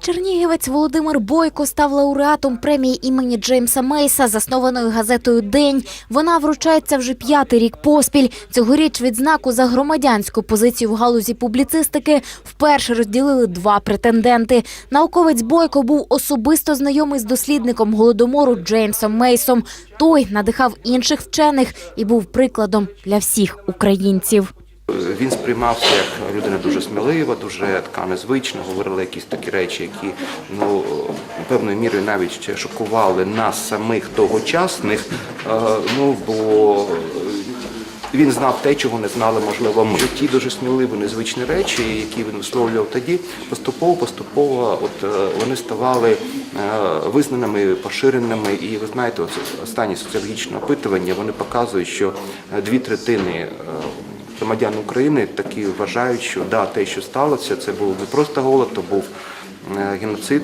Чернігівець Володимир Бойко став лауреатом премії імені Джеймса Мейса, заснованої газетою День. Вона вручається вже п'ятий рік поспіль. Цьогоріч відзнаку за громадянську позицію в галузі публіцистики вперше розділили два претенденти. Науковець Бойко був особисто знайомий з дослідником голодомору Джеймсом Мейсом. Той надихав інших вчених і був прикладом для всіх українців. Він сприймався як людина дуже смілива, дуже така незвична, говорили якісь такі речі, які ну певною мірою навіть ще шокували нас самих тогочасних. Е, Ну бо він знав те, чого не знали, можливо, ми. Ті дуже сміливі, незвичні речі, які він висловлював тоді, поступово, поступово, от е, вони ставали е, визнаними, поширеними. І ви знаєте, останні соціологічні опитування вони показують, що дві третини. Громадян України такі вважають, що да, те, що сталося, це був не просто голод, то був е, геноцид.